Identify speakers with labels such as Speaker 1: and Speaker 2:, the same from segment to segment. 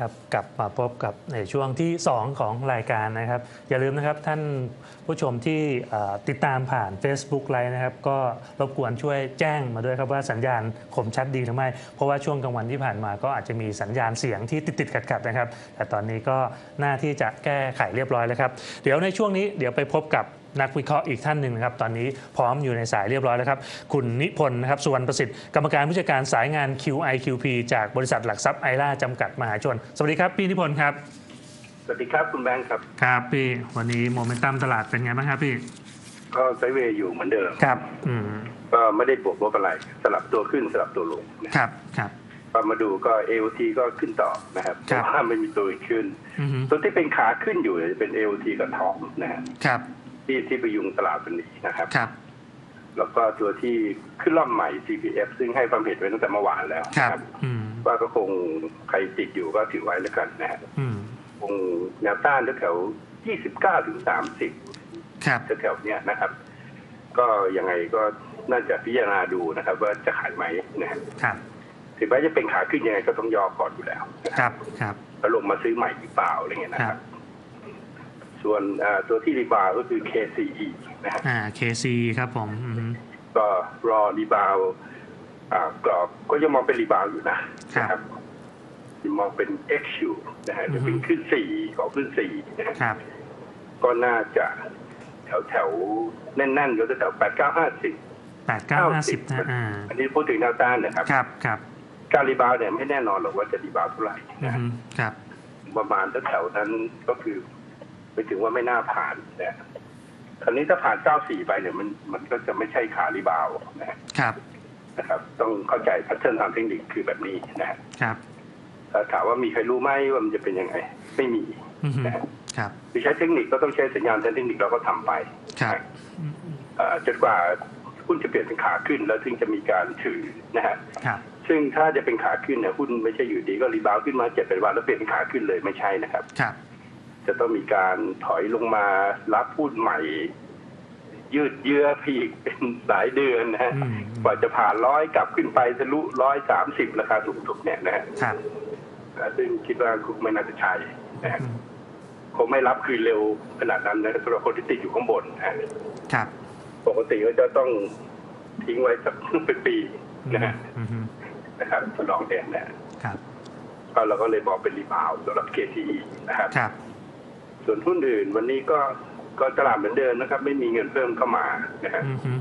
Speaker 1: ครับกลับมาพบกับในช่วงที่ 2 ของรายการนะครับ อย่าลืมนะครับท่านผู้ชมที่ติดตามผ่าน Facebook ไลน์นะครับ ก็รบกวนช่วยแจ้งมาด้วยครับว่าสัญญาณคมชัดดีหรือไม่ เพราะว่าช่วงกลางวันที่ผ่านมาก็อาจจะมีสัญญาณเสียงที่ติดติดๆขัดๆนะครับ แต่ตอนนี้ก็หน่าที่จะแก้ไขเรียบร้อยแล้วครับ เดี๋ยวในช่วงนี้เดี๋ยวไปพบกับ นักวิเคราะห์อีกท่านหนึ่งนะครับตอนนี้พร้อมอยู่ในสายเรียบร้อยแล้วครับ คุณนิพนธ์นะครับสุวรรณประสิทธิ์กรรมการผู้จัดการสายงาน QIQP จากบริษัทหลักทรัพย์ไอร่าจำกัดมหาชน สวัสดีครับพี่นิพนธ์ครับ
Speaker 2: สวัสดีครับคุณแบงค์ครับ
Speaker 1: ครับพี่วันนี้โมเมนตัมตลาดเป็นไงบ้างครับพี่
Speaker 2: ก็ไซด์เวย์อยู่เหมือนเดิม
Speaker 1: ครับอืม
Speaker 2: ก็ไม่ได้บวกลบอะไรสลับตัวขึ้นสลับตัวลงนะครับ
Speaker 1: ครับ
Speaker 2: พอมาดูก็ AOT ก็ขึ้นต่อนะครับ
Speaker 1: ครับ
Speaker 2: แต่ว่าไม่มีตัวอื่นขึ้น
Speaker 1: อือฮึ
Speaker 2: ตัวที่เป็นขาขึ้นอยู่จะเป็น AOT กับทองนะฮะ
Speaker 1: ครับ
Speaker 2: ที่ที่ประยุงตลาดวันนี้นะครับ
Speaker 1: ครับ
Speaker 2: แล้วก็ตัวที่ขึ้นรอบใหม่ CPF ซึ่งให้ความเห็นไว้ตั้งแต่เมื่อวานแล้ว
Speaker 1: ครับ
Speaker 2: นะ
Speaker 1: อืม
Speaker 2: ว่าก็คงใครติดอยู่ก็ถือไว้แล้วกันนะฮะ
Speaker 1: อืม
Speaker 2: คงแนวต้านแถวๆ29ถึง30
Speaker 1: ครับ
Speaker 2: แถวๆเนี้ยนะครับ ก็ยังไงก็น่าจะพิจารณาดูนะครับ ว่าจะขายไหมนะฮะ
Speaker 1: ครับ
Speaker 2: ถึงแม้จะเป็นขาขึ้นยังไงก็ต้องย่อก่อนอยู่แล้วนะ
Speaker 1: ค
Speaker 2: ค
Speaker 1: รั
Speaker 2: รับบ
Speaker 1: ครับ
Speaker 2: แล้วลงมาซื้อใหม่หรือเปล่าอะไรเงี้ยนะ
Speaker 1: ค
Speaker 2: ค
Speaker 1: รั
Speaker 2: รับบ ส่วนอ่าตัวที่รีบาวก็คือ KCE นะฮะ
Speaker 1: อ่า KC ครับผมอืม
Speaker 2: ก็รอรีบาวอ่ากรอบก็ยังมองเป็นรีบาวอยู่นะครับนะครับยังมองเป็น X อยู่นะฮะหรือเป็น
Speaker 1: อือฮึ
Speaker 2: ขึ้นสี่ของขึ้นสี่นะฮะ
Speaker 1: ครับ
Speaker 2: ก็น่าจะแถวแถวๆแน่นๆอยู่แถวแปดเก้าห้าสิบ
Speaker 1: แปดเก้าห้าสิบนะอ่า
Speaker 2: อันนี้พูดถึงแนวต้านนะครับ
Speaker 1: ครับครับ
Speaker 2: การรีบาวด์เนี่ยไม่แน่นอนหรอกว่าจะรีบาวด์เท่าไหร่
Speaker 1: อื
Speaker 2: นะ
Speaker 1: มครับ
Speaker 2: ประมาณแถวๆนั้นก็คือ ไปถึงว่าไม่น่าผ่านนะคราวนี้ถ้าผ่าน94ไปเนี่ยมันมันก็จะไม่ใช่ขารีบาวด์นะฮะ
Speaker 1: ครับ
Speaker 2: นะครับ ต้องเข้าใจแพทเทิร์นทางเทคนิคคือแบบนี้นะฮะ
Speaker 1: ครับ
Speaker 2: ถ้าถามว่ามีใครรู้ไหมว่ามันจะเป็นยังไง ไม่มี
Speaker 1: อืม
Speaker 2: นะฮะ
Speaker 1: ครับ
Speaker 2: คือใช้เทคนิคก็ต้องใช้สัญญาณทางเทคนิคเราก็ทำไป
Speaker 1: ครับ
Speaker 2: นะเอ่อจนกว่าหุ้นจะเปลี่ยนเป็นขาขึ้น แล้วถึงจะมีการถือนะฮะ
Speaker 1: ครับ
Speaker 2: ซึ่งถ้าจะเป็นขาขึ้นเนี่ยหุ้นไม่ใช่อยู่ดีก็รีบาวด์ขึ้นมาเจ็ดเป็นวันแล้วเปลี่ยนเป็นขาขึ้นเลยไม่ใช่นะครับ
Speaker 1: ครับ
Speaker 2: จะต้องมีการถอยลงมารับหุ้นใหม่ ยืดเยื้อพีอีกเป็นหลายเดือนนะฮะ
Speaker 1: อืม
Speaker 2: กว่าจะผ่านร้อยกลับขึ้นไปทะลุร้อยสามสิบราคาสูงสุดเนี่ยนะฮะ
Speaker 1: ครับ
Speaker 2: อ่าซึ่งคิดว่าคงไม่น่าจะใช่นะฮะ
Speaker 1: อืม
Speaker 2: คงไม่รับคืนเร็วขนาดนั้นนะสำหรับคนที่ติดอยู่ข้างบนนะฮะ
Speaker 1: ครับ
Speaker 2: ปกติก็จะต้องทิ้งไว้สักเป็นปีนะฮะ
Speaker 1: อืมอืม
Speaker 2: นะครับทดลองเด่นนะฮะ
Speaker 1: ครับ
Speaker 2: ก็เราก็เลยบอกเป็นรีบาวด์สำหรับ KTE นะครับ
Speaker 1: ครับ
Speaker 2: ส่วนหุ้นอื่น วันนี้ก็ก็ตลาดเหมือนเดิมนะครับ ไม่มีเงินเพิ่มเข้ามานะฮะ
Speaker 1: อืมอืม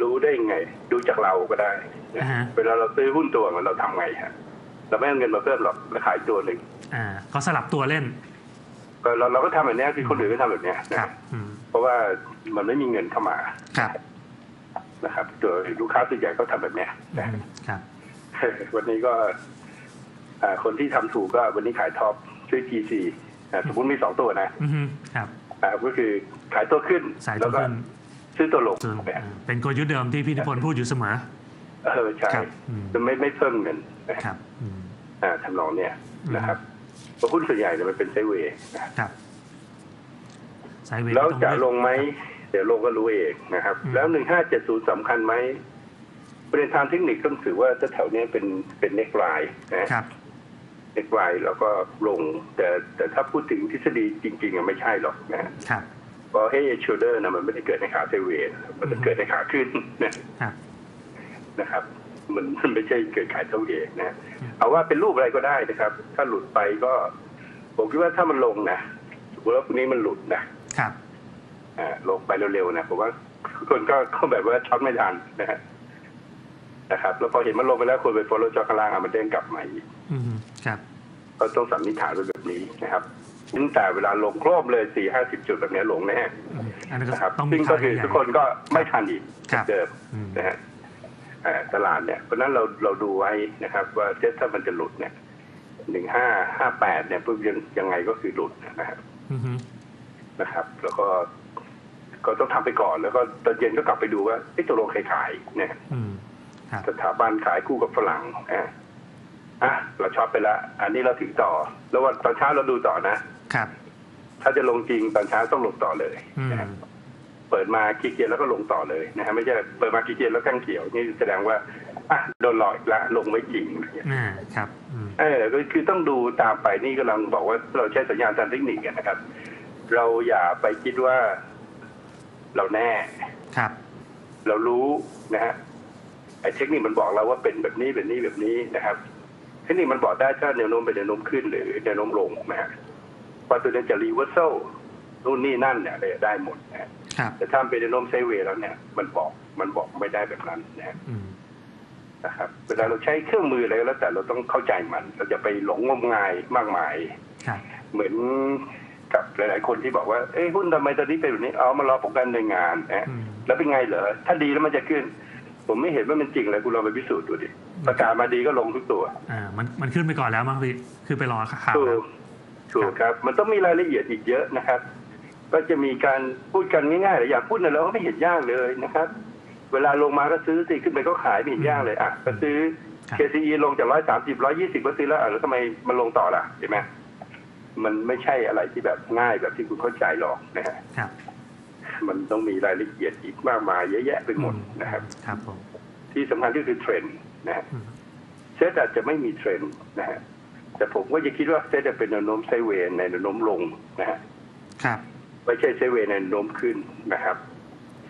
Speaker 2: รู้ได้ไง ดูจากเราก็ได้นะ
Speaker 1: อ่าฮะ
Speaker 2: เวลาเราซื้อหุ้นตัวมันเราทำไงฮะเราไม่เอาเงินมาเพิ่มหรอกเราขายตัวหนึ่ง
Speaker 1: อ่าก็สลับตัวเล่น
Speaker 2: ก็เราเราก็ทำแบบเนี้ยคือคนอื่นก็ทำแบบเนี้ยนะครับ
Speaker 1: อืม
Speaker 2: เพราะว่ามันไม่มีเงินเข้ามา
Speaker 1: ครับ
Speaker 2: นะครับตัวลูกค้าส่วนใหญ่ก็ทำแบบเนี้ย
Speaker 1: อื
Speaker 2: นะ
Speaker 1: มครับ
Speaker 2: วันนี้ก็อ่าคนที่ทำถูกก็วันนี้ขายท็อปซื้อ GC อ่า สมมติมีสองตัวนะ
Speaker 1: อืมครับ
Speaker 2: อ่าก็คือขายตัวขึ้น
Speaker 1: สาย
Speaker 2: แล้
Speaker 1: ตัวว
Speaker 2: ก็
Speaker 1: ขึ้น
Speaker 2: ซื้อตัวลง
Speaker 1: ส่วน
Speaker 2: เนี่ย
Speaker 1: อ่าเป็นกลยุทธ์เดิมที่พี่นิพนธ์พูดอยู่เสมอ
Speaker 2: เออใช่
Speaker 1: ครับอืม
Speaker 2: จะไม่ไม่เพิ่มเงินนะครับ
Speaker 1: อืม
Speaker 2: อ่าทำนองเนี้ย
Speaker 1: อืม
Speaker 2: นะครับเพราะหุ้นส่วนใหญ่เนี่ยมันเป็นไซด์เวย์นะครับ
Speaker 1: สายเวท
Speaker 2: แล้ว
Speaker 1: ต้อง
Speaker 2: จะ
Speaker 1: เลือก
Speaker 2: ลงไหม เดี๋ยวลงก็รู้เองนะครับ
Speaker 1: อืม
Speaker 2: แล้วหนึ่งห้าเจ็ดศูนย์สำคัญไหมประเด็นทางเทคนิคต้องถือว่าถ้าแถวเนี้ยเป็นเป็นเน็กไลน์นะครับ เน็กไลน์แล้วก็ลง แต่แต่ถ้าพูดถึงทฤษฎีจริงๆอะไม่ใช่หรอกนะ
Speaker 1: ครับ
Speaker 2: เพราะเฮดชูเดอร์นะมันไม่ได้เกิดในขาไซด์เวย์นะมันจะเกิดในขาขึ้นนะ
Speaker 1: ครับ
Speaker 2: นะครับ มันมันไม่ใช่เกิดขายเท่าเองนะ
Speaker 1: อืม
Speaker 2: เอาว่าเป็นรูปอะไรก็ได้นะครับ ถ้าหลุดไปก็ผมคิดว่าถ้ามันลงนะสมมติว่าพรุ่งนี้มันหลุดนะครับอ่าลงไปเร็วๆนะผมว่าคนก็ก็แบบว่าช็อตไม่ทันนะฮะนะครับ แล้วพอเห็นมันลงไปแล้วคนไปฟอลโล่จอข้างล่างอะมันเด้งกลับมาอีก
Speaker 1: อืมครับ
Speaker 2: ก็ต้องสันนิษฐานไว้แบบนี้นะครับตั้งแต่เวลาลงโครบเลยสี่ห้าสิบจุดแบบนี้ลงแน่
Speaker 1: อืมอันนั้นก็
Speaker 2: นะครับ
Speaker 1: ต้องมี
Speaker 2: ซึ่งก็
Speaker 1: ข่าว
Speaker 2: คือ
Speaker 1: ใหญ่
Speaker 2: ทุกคนก็ไม่ทันอีก
Speaker 1: ครับ
Speaker 2: เดิม
Speaker 1: อืม
Speaker 2: นะฮะเอ่อตลาดเนี่ยเพราะฉะนั้นเราเราดูไว้นะครับ ว่าเถ้ามันจะหลุดเนี่ยหนึ่งห้าห้าแปดเนี่ยปุ๊บยังยังไงก็คือหลุดนะครับ
Speaker 1: อืม
Speaker 2: นะครับ แล้วก็ก็ต้องทำไปก่อนแล้วก็ตอนเย็นก็กลับไปดูว่าไอ้ตัวลงใครขายเนี่ย
Speaker 1: อืมครับ
Speaker 2: สถาบันขายคู่กับฝรั่งอะ อะเราช็อตไปแล้ว อันนี้เราถือต่อ แล้ววันตอนเช้าเราดูต่อนะ
Speaker 1: ครับ
Speaker 2: ถ้าจะลงจริงตอนเช้าต้องลงต่อเลย
Speaker 1: อืม
Speaker 2: นะครับเปิดมาขี้เกียจแล้วก็ลงต่อเลยนะฮะไม่ใช่เปิดมาขี้เกียจแล้วกั้งเขียวนี่แสดงว่าอะโดนหลอกอีกละลงไม่จริงอะไรเงี้ย
Speaker 1: อ่า ครับ อืม
Speaker 2: เออก็คือต้องดูตามไปนี่กำลังบอกว่าเราใช้สัญญาณทางเทคนิคกันนะครับ เราอย่าไปคิดว่าเราแน่
Speaker 1: ครับ
Speaker 2: เรารู้นะฮะไอ้เทคนิคมันบอกเราว่าเป็นแบบนี้แบบนี้แบบนี้นะครับ เทคนิคมันบอกได้ถ้าแนวโน้มเป็นแนวโน้มขึ้นหรือแนวโน้มลงนะฮะว่าตัวนี้จะรีเวอร์ซลนู่นนี่นั่นเนี่ยได้หมดนะฮะ
Speaker 1: ครับ
Speaker 2: แต่ถ้าเป็นแนวโน้มไซด์เวย์แล้วเนี่ย มันบอกมันบอกไม่ได้แบบนั้นนะฮะ
Speaker 1: อืม
Speaker 2: นะครับเวลาเราใช้เครื่องมืออะไรก็แล้วแต่เราต้องเข้าใจมัน เราจะไปหลงงมงายมากมาย
Speaker 1: ครับ
Speaker 2: เหมือนกับหลาย ๆ คนที่บอกว่าเอ้ยหุ้นทำไมตอนนี้เป็นแบบนี้เอามารอผลการดำเนินงานนะ
Speaker 1: อืม
Speaker 2: แล้วเป็นไงเหรอถ้าดีแล้วมันจะขึ้น ผมไม่เห็นว่ามันจริงเลยคุณลองไปพิสูจน์ดูดิ ประกาศมาดีก็ลงทุกตัว
Speaker 1: อ่ามันมันขึ้นไปก่อนแล้วมั้งพี่คือไปรอข่าว
Speaker 2: ถู
Speaker 1: แล้ว
Speaker 2: กถูกครับ มันต้องมีรายละเอียดอีกเยอะนะครับ ก็จะมีการพูดกันง่ายๆหลายอย่างพูดในเราก็ไม่เห็นยากเลยนะครับ เวลาลงมาก็ซื้อสิขึ้นไปก็ขายไม่เห็นยากเลยอะก็ซื้อ
Speaker 1: ครับ
Speaker 2: KCE ลงจากร้อยสามสิบร้อยยี่สิบก็ซื้อแล้วอะแล้วทำไมมันลงต่อล่ะเห็นไหมมันไม่ใช่อะไรที่แบบง่ายแบบที่คุณเข้าใจหรอกนะฮะ
Speaker 1: ครับ
Speaker 2: มันต้องมีรายละเอียดอีกมากมายเยอะแยะไปหมดนะครับ
Speaker 1: ครับผม
Speaker 2: ที่สำคัญก็คือเทรนด์ นะฮะ
Speaker 1: อืม
Speaker 2: เซตอาจจะไม่มีเทรนด์นะฮะแต่ผมก็จะคิดว่าเซตจะเป็นแนวโน้มไซด์เวย์ในแนวโน้มลงนะฮะ
Speaker 1: ครับ
Speaker 2: ไม่ใช่ไซด์เวย์ในแนวโน้มขึ้นนะครับ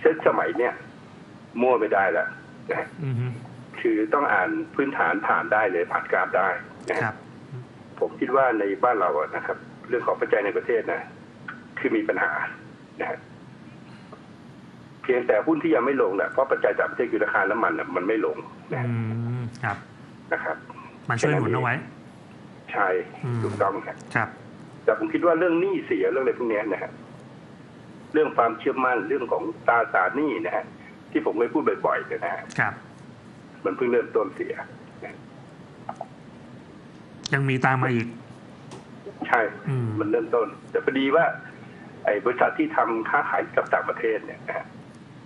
Speaker 2: เซตสมัยเนี้ยมั่วไม่ได้แล้วนะฮะ
Speaker 1: อืมฮึ
Speaker 2: คือต้องอ่านพื้นฐานผ่านได้เลยผ่านกราฟได้นะฮะ
Speaker 1: ครับ
Speaker 2: ผมคิดว่าในบ้านเราอะนะครับ เรื่องของปัจจัยในประเทศนะ คือมีปัญหานะฮะเพียงแต่หุ้นที่ยังไม่ลงแหละเพราะปัจจัยจากประเทศคือราคาน้ำมันน่ะมันไม่ลงนะ
Speaker 1: อื
Speaker 2: ฮะ
Speaker 1: ม ครับ
Speaker 2: นะครับ
Speaker 1: มันช่วยหนุนเอาไว้
Speaker 2: ใช่
Speaker 1: อืม
Speaker 2: ถูกต้องครับ
Speaker 1: ครับ
Speaker 2: แต่ผมคิดว่าเรื่องหนี้เสียเรื่องอะไรพวกเนี้ยนะฮะเรื่องความเชื่อมั่นเรื่องของตราสารหนี้นะฮะที่ผมเคยพูดบ่อยๆเนี่ยนะฮะ
Speaker 1: ครับ
Speaker 2: มันเพิ่งเริ่มต้นเสียนะ
Speaker 1: ยังมีตามมาอีก
Speaker 2: ใช่
Speaker 1: อืม
Speaker 2: มันเริ่มต้น แต่พอดีว่า ไอ้บริษัทที่ทำค้าขายกับต่างประเทศเนี่ยนะฮะ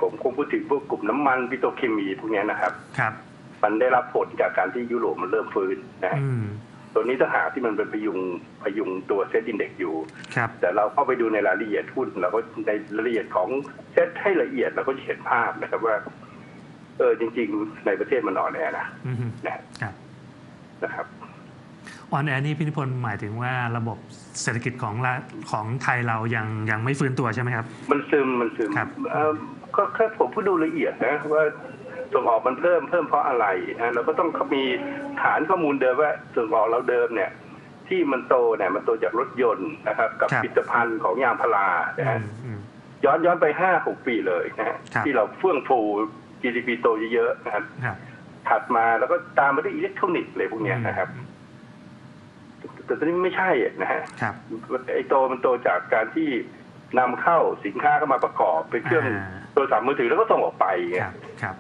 Speaker 2: ผมคงพูดถึงพวกกลุ่มน้ำมันปิโตรเคมีพวกเนี้ยนะครับ
Speaker 1: ครับ
Speaker 2: มันได้รับผลจากการที่ยุโรปมันเริ่มฟื้นนะฮะ
Speaker 1: อืม
Speaker 2: ตัวนี้ถ้าหากที่มันเป็นพยุงพยุงตัวเซ็ตอินเด็กอยู่
Speaker 1: ครับ
Speaker 2: แต่เราเข้าไปดูในรายละเอียดหุ้นเราก็ในรายละเอียดของเซตให้ละเอียดเราก็จะเห็นภาพนะครับว่า เออจริง ๆ ในประเทศมันอ่อนแอนะ
Speaker 1: อืมฮึ
Speaker 2: นะครับนะครับ
Speaker 1: ออนแอร์นี่พี่นิพนธ์หมายถึงว่าระบบเศรษฐกิจของละของไทยเรายังยังไม่ฟื้นตัวใช่ไหมครับ
Speaker 2: มันซึมมันซึม
Speaker 1: ครับ
Speaker 2: เอ่อก็แค่ผมพูดดูละเอียดนะว่า ส่งออกมันเพิ่มเพิ่มเพราะอะไรนะเราก็ต้องมีฐานข้อมูลเดิมว่าส่งออกเราเดิมเนี่ย ที่มันโตเนี่ยมันโตจากรถยนต์นะครับ กับ
Speaker 1: ครับ
Speaker 2: ผลิตภัณฑ์ของยางพารานะ
Speaker 1: อื
Speaker 2: ฮะ
Speaker 1: มอืม
Speaker 2: ย้อนย้อนไปห้าหกปีเลยนะฮะ
Speaker 1: ครับ
Speaker 2: ที่เราเฟื่องฟู GDP โตเยอะๆนะครับ
Speaker 1: ครับ
Speaker 2: ถัดมาแล้วก็ตามมาด้วยอิเล็กทรอนิกส์อะไรพวกเนี้ยนะครับแต่ตอนนี้ไม่ใช่อะนะฮะ
Speaker 1: ครับ
Speaker 2: ไอ้โตมันโตจากการที่นำเข้าสินค้าเข้ามาประกอบเป็นเครื่อง
Speaker 1: อ่า
Speaker 2: โทรศัพท์มือถือแล้วก็ส่งออกไปไง
Speaker 1: ครับครับ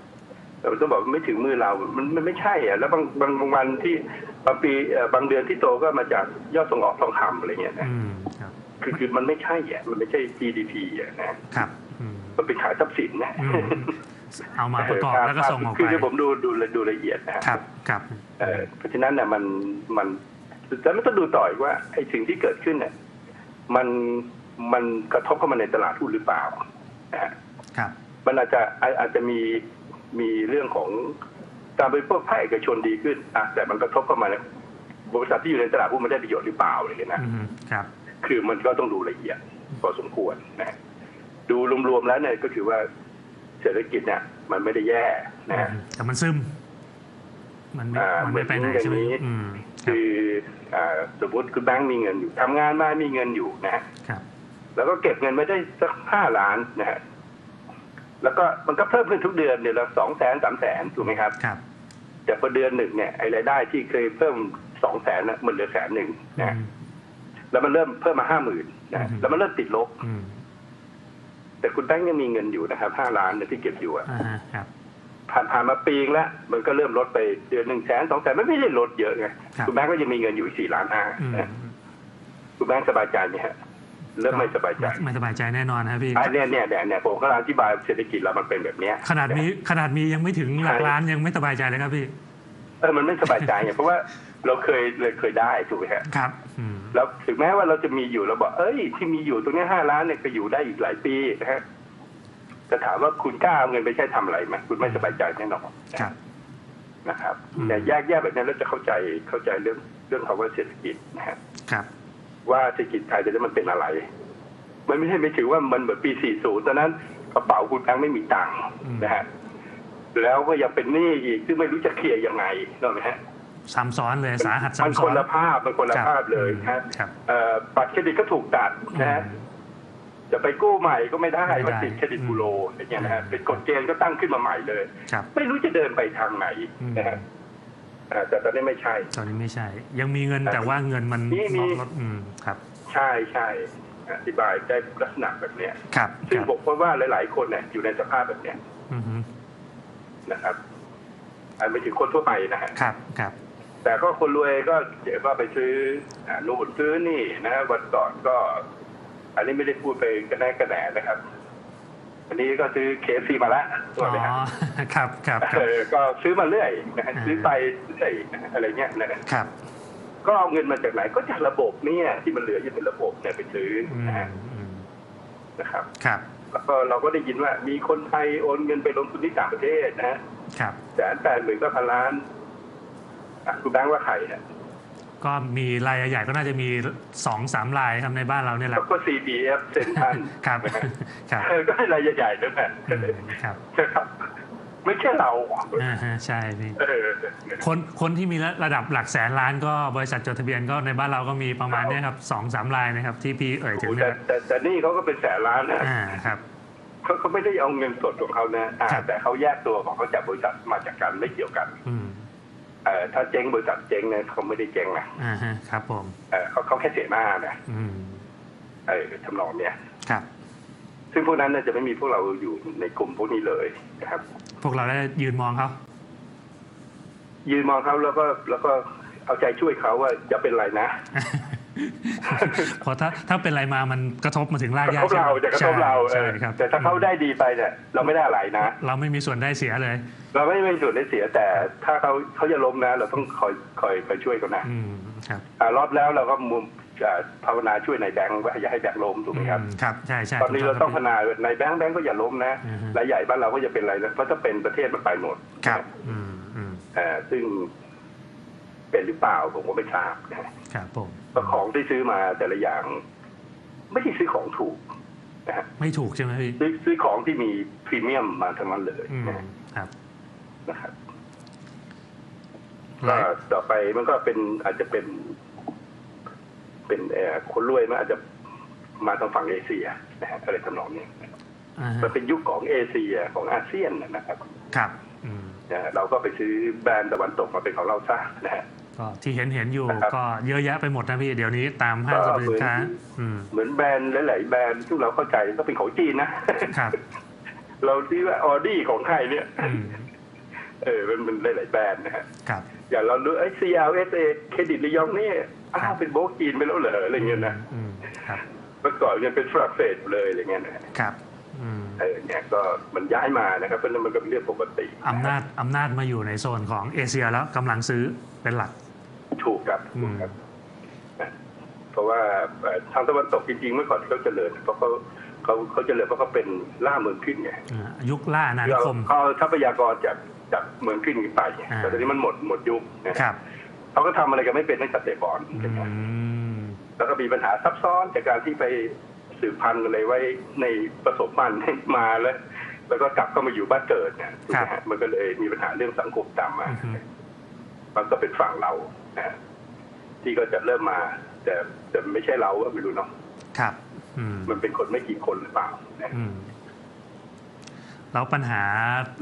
Speaker 2: แต่มันต้องบอกว่าไม่ถึงมือเรา มันมันไม่ใช่อะแล้วบางบางบางวันที่บางปีเอ่อบางเดือนที่โตก็มาจากยอดส่งออกทองคำอะไรเงี้ยนะ
Speaker 1: อืมครับ
Speaker 2: คือคือมันไม่ใช่อะมันไม่ใช่ GDP อะนะ
Speaker 1: ครับอืม
Speaker 2: มันเป็นขายทรัพย์สินนะ
Speaker 1: อืมเอามาประกอบแล้วก็ส่งออกไป
Speaker 2: คือคือผมดูดูดูละเอียดนะฮะ
Speaker 1: ครับครับ
Speaker 2: เอ่อเพราะฉะนั้นเนี่ยมันมันแต่ไม่ต้องดูต่ออีกว่าไอ้สิ่งที่เกิดขึ้นเนี่ยมันมันกระทบเข้ามาในตลาดหุ้นหรือเปล่านะฮะ
Speaker 1: ครับ
Speaker 2: มันอาจจะอาอาจจะมี มีเรื่องของการบริโภคภาคเอกชนดีขึ้นอะแต่มันกระทบเข้ามาในบริษัทที่อยู่ในตลาดหุ้นมันได้ประโยชน์หรือเปล่าอะไรอย่างเงี้ยนะ
Speaker 1: อืมครับ
Speaker 2: คือมันก็ต้องดูละเอียดพอสมควรนะฮะดูรวมๆแล้วเนี่ยก็คือว่าเศรษฐกิจเนี่ยมันไม่ได้แย่นะฮะ
Speaker 1: แต่มันซึม มันไม่
Speaker 2: อ่า
Speaker 1: มันไม่ไปไหนใช่ไหม
Speaker 2: เหมือนอย่างนี้
Speaker 1: อืมครับ
Speaker 2: คืออ่าสมมติคุณแบงค์มีเงินอยู่ทำงานมามีเงินอยู่นะฮะ
Speaker 1: ครับ
Speaker 2: แล้วก็เก็บเงินไว้ได้สักห้าล้านนะฮะ แล้วก็มันก็เพิ่มขึ้นทุกเดือนเดือนละสองแสนสามแสนถูกไหมครับ
Speaker 1: ครับ
Speaker 2: แต่พอเดือนหนึ่งเนี่ยไอ้รายได้ที่เคยเพิ่มสองแสนนะมันเหลือแสนหนึ่ง
Speaker 1: อื
Speaker 2: นะฮะ
Speaker 1: ม
Speaker 2: แล้วมันเริ่มเพิ่มมาห้าหมื่นนะฮะ
Speaker 1: อืม
Speaker 2: แล้วมันเริ่มติดลบ
Speaker 1: อืม
Speaker 2: แต่คุณแบงค์ยังมีเงินอยู่นะครับห้าล้านเนี่ยที่เก็บอยู่อะ
Speaker 1: อ่าฮะครับ
Speaker 2: ผ่านผ่านมาปีนึงแล้วมันก็เริ่มลดไปเดือนหนึ่งแสนสองแสนไม่ไม่ได้ลดเยอะไง
Speaker 1: ครับ
Speaker 2: คุณแบงค์ก็ยังมีเงินอยู่อีกสี่ล้านห้า
Speaker 1: อืม
Speaker 2: นะคุณแบงค์สบายใจไหมฮะ เริ่มไม่สบายใจ
Speaker 1: ไม่สบายใจแน่นอนนะครับพี่
Speaker 2: อันเนี้ยเนี่ยเนี่ยเนี่ยผมก็อธิบายเศรษฐกิจเรามันเป็นแบบเนี้ย
Speaker 1: ขนาดมีขนาดมียังไม่ถึงหลัก
Speaker 2: ใช่
Speaker 1: ล้านยังไม่สบายใจเลยครับพี่
Speaker 2: เออมันไม่สบายใจไงเพราะว่าเราเคยเลยเคยได้ถูกไหมฮะ
Speaker 1: ครับอืม
Speaker 2: แล้วถึงแม้ว่าเราจะมีอยู่เราบอกเอ้ย ที่มีอยู่ตรงเนี้ห้าล้านเนี่ยก็อยู่ได้อีกหลายปีนะฮะจะถามว่าคุณกล้าเอาเงินไปใช้ทำอะไรไหมคุณไม่สบายใจแน่นอน
Speaker 1: ครับ
Speaker 2: นะครับ
Speaker 1: อืม
Speaker 2: แต่แยกแยกแบบนี้แล้วจะเข้าใจเข้าใจเรื่องเรื่องคำว่าเศรษฐกิจนะฮะ
Speaker 1: ครับ
Speaker 2: ว่าเศรษฐกิจไทยจะมันเป็นอะไร มันไม่ใช่ไม่ถือว่ามันเหมือนปี 40 ตอนนั้นกระเป๋าคุณแบงค์ไม่มีตังค์นะฮะแล้วก็ยังเป็นหนี้อีกซึ่งไม่รู้จะเคลียร์ยังไงถูกไหมฮะ
Speaker 1: ซ้ำซ้อนเลยสาหัส
Speaker 2: มัน
Speaker 1: ซ้ำ
Speaker 2: ค
Speaker 1: ซ้อน
Speaker 2: นละภาพมันคนละ
Speaker 1: ครับ
Speaker 2: ภาพเลยนะฮะ
Speaker 1: ครับ
Speaker 2: เอ่อบัตรเครดิตก็ถูกตัดนะฮะจะไปกู้ใหม่ก็ไม่ได้
Speaker 1: ไม่ได้
Speaker 2: มันติดเครดิตบูโรอย่างเงี้ยนะฮะ
Speaker 1: อืม
Speaker 2: เป็นกฎเกณฑ์ก็ตั้งขึ้นมาใหม่เลย
Speaker 1: ครับ
Speaker 2: ไม่รู้จะเดินไปทางไหนนะฮะอ่า แต่ตอนนี้ไม่ใช่
Speaker 1: ตอนนี้ไม่ใช่ ยังมีเงินแต่ว่าเงินมัน
Speaker 2: มีมี
Speaker 1: ลดอืมครับ
Speaker 2: ใช่ใช่อธิบายได้ลักษณะแบบเนี้ย
Speaker 1: ครับ
Speaker 2: ซึ่ง
Speaker 1: ครับ
Speaker 2: ผมพบว่าหลาย ๆ คนเนี่ยอยู่ในสภาพแบบเนี้ย
Speaker 1: อือฮึ
Speaker 2: นะครับอันไม่ถึงคนทั่วไปนะฮะ
Speaker 1: ครับครับ
Speaker 2: แต่ก็คนรวยก็เดี๋ยวก็ไปซื้ออ่านู่นซื้อนี่นะฮะวันก่อนก็ อันนี้ไม่ได้พูดไปกระแนกกระแหนนะครับ อันนี้ก็ซื้อเคซีมาแล้วถู
Speaker 1: อ๋
Speaker 2: กไหมฮะ
Speaker 1: อครับครับครั
Speaker 2: เอบอก็ซื้อมาเรื่อยนะฮะ
Speaker 1: อ่า
Speaker 2: ซื้อไปเรื่อยนะฮะอะไรเงี้ยนะฮะ
Speaker 1: ครับ
Speaker 2: ก็เอาเงินมาจากไหนก็จากระบบเนี่ยที่มันเหลืออยู่ในระบบเนี่ยไปซื้อ
Speaker 1: อืม
Speaker 2: นะฮะ
Speaker 1: อืม
Speaker 2: นะครับ
Speaker 1: ครับ
Speaker 2: แล้วก็เราก็ได้ยินว่ามีคนไทยโอนเงินไปลงทุนที่ต่างประเทศนะฮะ
Speaker 1: ครับ
Speaker 2: แสนแปดหมื่นก็พันล้านอะคุณแบงค์ว่าใครฮะ
Speaker 1: ก็มีรายใหญ่ๆก็น่าจะมีสองสามรายครับในบ้านเราเนี่ยแหละ
Speaker 2: แล้วก็ CPF เซ็นทรัน
Speaker 1: ครับครับ
Speaker 2: เออก็ให้รายใหญ่ๆด้วยแหละ
Speaker 1: อืมครับ
Speaker 2: นะครับไม่ใช่เรา
Speaker 1: อ่าฮะใช่พี่
Speaker 2: เออ
Speaker 1: คนคนที่มีระดับหลักแสนล้านก็บริษัทจดทะเบียนก็ในบ้านเราก็มีประมาณเนี้ครับสองสามรายนะครับ ที่พี่เอ่ยถึง
Speaker 2: แต่
Speaker 1: เนี่ย
Speaker 2: แต่แต่นี่เขาก็เป็นแสนล้านนะ
Speaker 1: อ่าครับ
Speaker 2: เขาเขาไม่ได้เอาเงินสดของเขานะอ่า
Speaker 1: ครับ
Speaker 2: แต่เขาแยกตัวของเขาจากบริษัทมาจากกันไม่เกี่ยวกัน
Speaker 1: อืม
Speaker 2: เออถ้าเจ๊งบริษัทเจ๊งเนี่ยเขาไม่ได้เจ๊งนะ
Speaker 1: อ่าฮะครับผม
Speaker 2: เออเขาเขาแค่เสียหน้านะ
Speaker 1: อืม
Speaker 2: เออทำนองเนี้ย
Speaker 1: ครับ
Speaker 2: ซึ่งพวกนั้นน่ะจะไม่มีพวกเราอยู่ในกลุ่มพวกนี้เลยนะครับ
Speaker 1: พวกเราได้ยืนมองเขา
Speaker 2: ยืนมองเขาแล้วก็แล้วก็เอาใจช่วยเขาว่าจะเป็นไรนะ
Speaker 1: เพราะถ้าถ้าเป็นอะไรมามันกระทบมาถึงราก
Speaker 2: กระ
Speaker 1: หญ้า
Speaker 2: ทบเราจะกระทบเรา
Speaker 1: ใช่
Speaker 2: เออ
Speaker 1: ใช่ครับ
Speaker 2: แต่ถ้าเขาได้ดีไปเนี่ยเราไม่ได้อะไรนะ
Speaker 1: เราไม่มีส่วนได้เสียเลย
Speaker 2: เราไม่มีส่วนได้เสีย แต่ถ้าเขาเขาจะล้มนะ เราต้องคอยคอยคอยช่วยเขานะ
Speaker 1: อืมครับ
Speaker 2: อ่ารอบแล้วเราก็มุมอ่าภาวนาช่วยในแบงค์ว่าอย่าให้แบงค์ล้มถูกไหมครับ
Speaker 1: อืมครับใช่ใช่
Speaker 2: ตอนนี้เราต้องภาวนาในแบงค์แบงค์ก็อย่าล้มนะ
Speaker 1: อือฮึ
Speaker 2: รายใหญ่บ้านเราก็จะเป็นไรนะเพราะถ้าเป็นประเทศมันไปหมด
Speaker 1: ครับอืมอืม
Speaker 2: เอ่อซึ่ง เป็นหรือเปล่าผมก็ไม่ทราบนะ
Speaker 1: ครับผม
Speaker 2: เพราะของที่ซื้อมาแต่ละอย่าง ไม่ได้ซื้อของถูกนะฮะ
Speaker 1: ไม่ถูกใช่ไหมพี่
Speaker 2: ซื้อซื้อของที่มีพรีเมียมมาทั้งนั้นเลย
Speaker 1: อืม
Speaker 2: นะครับนะครับ
Speaker 1: แล้
Speaker 2: ก็
Speaker 1: ว
Speaker 2: ต่อไปมันก็เป็นอาจจะเป็น เป็นเอ่อคนรวยมันอาจจะมาทางฝั่งเอเชียนะฮะอะไรทำนองนี้
Speaker 1: อ่าฮะ
Speaker 2: มันเป็นยุคของเอเชียของอาเซียนนะครับ
Speaker 1: ครับอืม
Speaker 2: นะฮะเราก็ไปซื้อแบรนด์ตะวันตกมาเป็นของเราซะนะฮะ
Speaker 1: ก็ที่เห็นเห็นอยู่
Speaker 2: นะครับ
Speaker 1: ก็เยอะแยะไปหมดนะพี่เดี๋ยวนี้ตามห้างสรรพสินค้า อืม
Speaker 2: เหมือนแบรนด์หลาย ๆ แบรนด์ที่เราเข้าใจก็เป็นของจีนนะ
Speaker 1: ครับ
Speaker 2: เราซื้อว่าออดี้ของใครเนี่ย
Speaker 1: อืม
Speaker 2: เออมันเป็นหลาย ๆ แบรนด์นะฮะ
Speaker 1: ครับ
Speaker 2: อย่างเราดูไอ้ CLSA เครดิตระยองนี่อ้า
Speaker 1: ครั
Speaker 2: ว
Speaker 1: บ
Speaker 2: เป็นโบรกจีนไปแล้วเหรออะไรเงี้ยนะ
Speaker 1: อืมครับ
Speaker 2: เมื่อก่อนยังเป็นฝรั่งเศสอยู่เลยอะไรเงี้ยนะฮะ
Speaker 1: ครับอืม
Speaker 2: เออเนี่ยก็มันย้ายมานะครับเพราะฉะนั้นมันก็เป็นเรื่องปกติ
Speaker 1: อำนาจอำนาจมาอยู่ในโซนของเอเชียแล้วกำลังซื้อเป็นหลัก
Speaker 2: ถูกครับถูกครับนะเพราะว่าเอ่อทางตะวันตกจริงๆเมื่อก่อนที่เขาเจริญเพราะเขาเขาเขาเจริญเพราะเขาเป็นล่าเมืองขึ้นไง
Speaker 1: อ่ายุคล่าอาณานิ
Speaker 2: เรา
Speaker 1: คม
Speaker 2: เขาเอาทรัพยากรจากจากเมืองขึ้นไป
Speaker 1: อ่า
Speaker 2: แต่ตอนนี้มันหมดหมดยุคนะครับเขาก็ทำอะไรกันไม่เป็นตั้งแต่เตะบอล
Speaker 1: อืม
Speaker 2: แล้วก็มีปัญหาซับซ้อนจากการที่ไปสืบพันธุ์อะไรไว้ในประสบมันให้มาแล้ว แล้วก็กลับเข้ามาอยู่บ้านเกิดเนี่ยถูกไหมฮะมันก็เลยมีปัญหาเรื่องสังคมตามมา
Speaker 1: อือฮึ
Speaker 2: มันก็เป็นฝั่งเรานะฮะที่ก็จะเริ่มมาแต่แต่ไม่ใช่เราก็ไม่รู้เนาะ
Speaker 1: ครับ อืม
Speaker 2: มันเป็นคนไม่กี่คนหรือเปล่านะ
Speaker 1: อืมแล้วปัญหา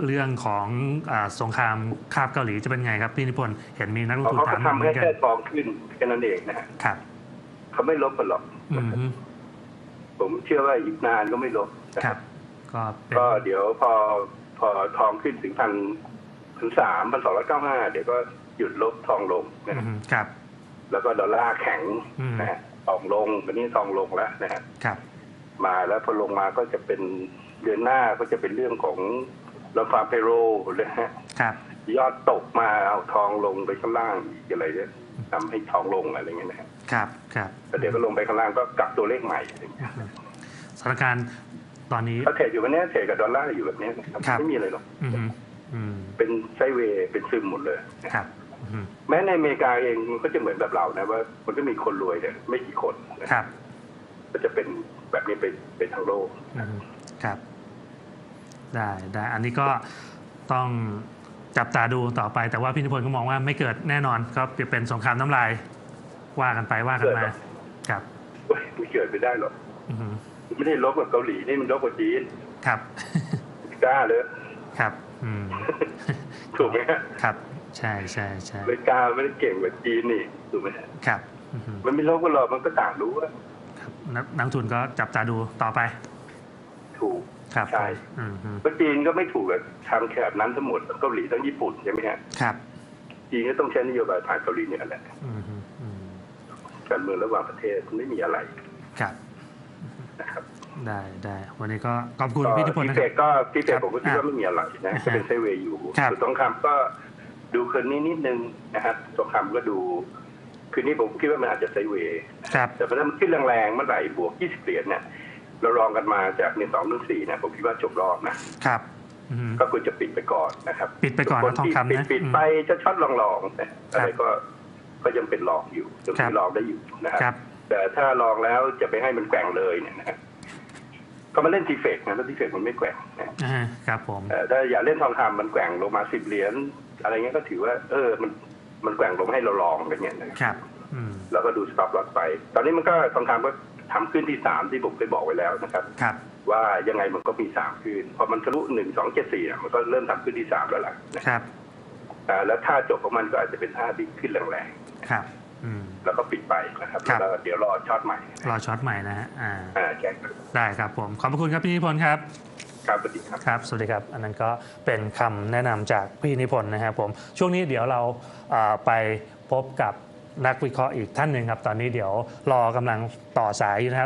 Speaker 1: เรื่องของอาสงครามคาบเกาหลีจะเป็นไงครับพี่นิพนธ์เห็นมีนักลง
Speaker 2: เขา
Speaker 1: ทุน
Speaker 2: เขา
Speaker 1: ถา
Speaker 2: ก็
Speaker 1: มมา
Speaker 2: ทำ
Speaker 1: เหมื
Speaker 2: ให้
Speaker 1: อนกัน
Speaker 2: แค่ทองขึ้นแค่นั้นเองนะฮะ
Speaker 1: ครับ
Speaker 2: เขาไม่ลบกันหรอก
Speaker 1: อืมฮึ
Speaker 2: ผมเชื่อว่าอีกนานก็ไม่ลบนะ
Speaker 1: ค
Speaker 2: ค
Speaker 1: รั
Speaker 2: รับบ
Speaker 1: ก็เป็น
Speaker 2: ก็เดี๋ยวพอพอทองขึ้นถึงพันพันสามพันสองร้อยเก้าห้าเดี๋ยวก็ห ยุดลบทองลงนะ
Speaker 1: อื
Speaker 2: ฮะ
Speaker 1: มครับ
Speaker 2: แล้วก็ดอลลาร์แข็ง
Speaker 1: อืม
Speaker 2: นะฮะทองลงวันนี้ทองลงแล้วนะฮะ
Speaker 1: ครับ
Speaker 2: มาแล้วพอลงมาก็จะเป็นเดือนหน้าก็จะเป็นเรื่องของราฟาเปโรนะฮะ
Speaker 1: ครับ
Speaker 2: ยอดตกมาเอาทองลงไปข้างล่างอีกอะไรเนี่ยทำให้ทองลงอะไรเงี้ยนะฮะ
Speaker 1: ครับ ครับ
Speaker 2: แต่เดี๋ยวก็ลงไปข้างล่างก็กลับตัวเลขใหม่อะไรเงี้ย
Speaker 1: สถานการณ์ตอนนี้
Speaker 2: เขาเทรดอยู่วันนี้เทรดกับดอลลาร์อยู่แบบนี้นะครับ
Speaker 1: ครับ
Speaker 2: ไม่มีอะไรหรอก
Speaker 1: อืมอืม
Speaker 2: เป็นไซด์เวย์เป็นซึมหมดเลย
Speaker 1: ครับอืม
Speaker 2: แม้ในอเมริกาเองมันก็จะเหมือนแบบเรานะว่า มันก็มีคนรวยเนี่ยไม่กี่คนนะครับก็จะเป็นแบบนี้ไปเป็นทั้งโลก
Speaker 1: อืมครับ ได้ได้อันนี้ก็ต้องจับตาดูต่อไป แต่ว่าพี่นิพนธ์ก็มองว่าไม่เกิดแน่นอนก็เป็นสงครามน้ำลาย ว่ากันไปว่ากันมาครับ
Speaker 2: โอ้ยไม่เกิดไปได้หรอก
Speaker 1: อืม
Speaker 2: ไม่ได้ลบกับเกาหลีนี่มันลบกับจีน
Speaker 1: ครับ
Speaker 2: ไม่กล้าเลย
Speaker 1: ครับ อืม
Speaker 2: ถูกไหมฮะ
Speaker 1: ครับ ใช่ใช่ใช่
Speaker 2: ไม่กล้าไม่ได้เก่งกว่าจีนนี่ถูกไหมฮะ
Speaker 1: ครับอืม
Speaker 2: มันไม่ลบกันหรอกมันก็ต่างรู้ว่า
Speaker 1: ครับนักนักทุนก็จับตาดูต่อไป
Speaker 2: ถูก
Speaker 1: ครับ
Speaker 2: ใช่
Speaker 1: อืมอืม
Speaker 2: เพราะจีนก็ไม่ถูกกับทางแถบนั้นทั้งหมดเกาหลีทั้งญี่ปุ่นใช่ไหมฮะ
Speaker 1: ครับ
Speaker 2: จีนก็ต้องใช้นโยบายผ่านเกาหลีเนี่ยแหละ
Speaker 1: อืมอืม
Speaker 2: การเมืองระหว่างประเทศไม่มีอะไร
Speaker 1: ครับ
Speaker 2: นะครับ
Speaker 1: ได้ได้วันนี้ก็ขอบคุณ
Speaker 2: ก็
Speaker 1: พี่นิพนธ์
Speaker 2: พิ
Speaker 1: นะ
Speaker 2: เศ
Speaker 1: ครั
Speaker 2: ษ
Speaker 1: บ
Speaker 2: ก็พิเศษ
Speaker 1: ครับ
Speaker 2: ผมก็คิดว่าไม่มีอะไรนะ
Speaker 1: อ่า
Speaker 2: ก็เป็นไซด์เวย์อยู่
Speaker 1: ครับ
Speaker 2: ส่วนทองคำก็ ดูคืนนี้นิดนึงนะครับทองคำก็ดู คืนนี้ผมคิดว่ามันอาจจะไซด์เวย์
Speaker 1: ครับ
Speaker 2: แต่พอมันขึ้นแรงๆเมื่อไหร่บวก 20 เหรียญเนี่ยเราลองกันมาจากในสองถึงสี่เนี่ยผมคิดว่าจบรอบนะ
Speaker 1: ครับอืม
Speaker 2: ก็ควรจะปิดไปก่อนนะครับ
Speaker 1: ปิดไปก่อนนะ
Speaker 2: ส่ว
Speaker 1: ทองคำนะ
Speaker 2: ปิดปิด
Speaker 1: อืม
Speaker 2: ไปจะช็อตลองๆนะอะไรก็ก็ยังเป็นลองอยู่ยัง
Speaker 1: ครับ
Speaker 2: มีลองได้อยู่นะค
Speaker 1: ครั
Speaker 2: รับ แต่ถ้าลองแล้วจะไปให้มันแกว่งเลยเนี่ยนะฮะก็มาเล่นทีเฟกนะแล้วทีเฟกมันไม่แกว่งนะ
Speaker 1: อ่าครับผม
Speaker 2: เอ่อถ้าอย่าเล่นทองคำมันแกว่งลงมาสิบเหรียญ อะไรเงี้ยก็ถือว่า เออ มันมันแกว่งลงให้เราลองกันเนี่ยนะครับ
Speaker 1: ครับอืม
Speaker 2: แล้วก็ดูสต็อปลอสไป ตอนนี้มันก็ทองคำก็ทำขึ้นที่สามที่ผมเคยบอกไว้แล้วนะครับ
Speaker 1: ครับ
Speaker 2: ว่ายังไงมันก็มีสามขึ้นพอมันทะลุหนึ่งสองเจ็ดสี่มันก็เริ่มทำขึ้นที่สามแล้วล่ะนะครับอ่าแล้วท่าจบของมันก็อาจจะเป็นท่าที่ขึ้นแรง
Speaker 1: ครับอืม
Speaker 2: ๆ แล้วก็ปิดไปนะครับ
Speaker 1: ครับ
Speaker 2: แล้วเดี๋ยวรอช็อตใหม่
Speaker 1: รอช็อตใหม่นะฮะอ่า
Speaker 2: อ่าแจ้ง
Speaker 1: ได้ครับผม ขอบพระคุณครับพี่นิพนธ์ครับ
Speaker 2: ครับสวัสดีครับ
Speaker 1: ครับ สวัสดีครับ อันนั้นก็เป็นคำแนะนำจากพี่นิพนธ์นะครับผม ช่วงนี้เดี๋ยวเราเอ่อไปพบกับนักวิเคราะห์อีกท่านหนึ่งครับ ตอนนี้เดี๋ยวรอกำลังต่อสายอยู่นะครับ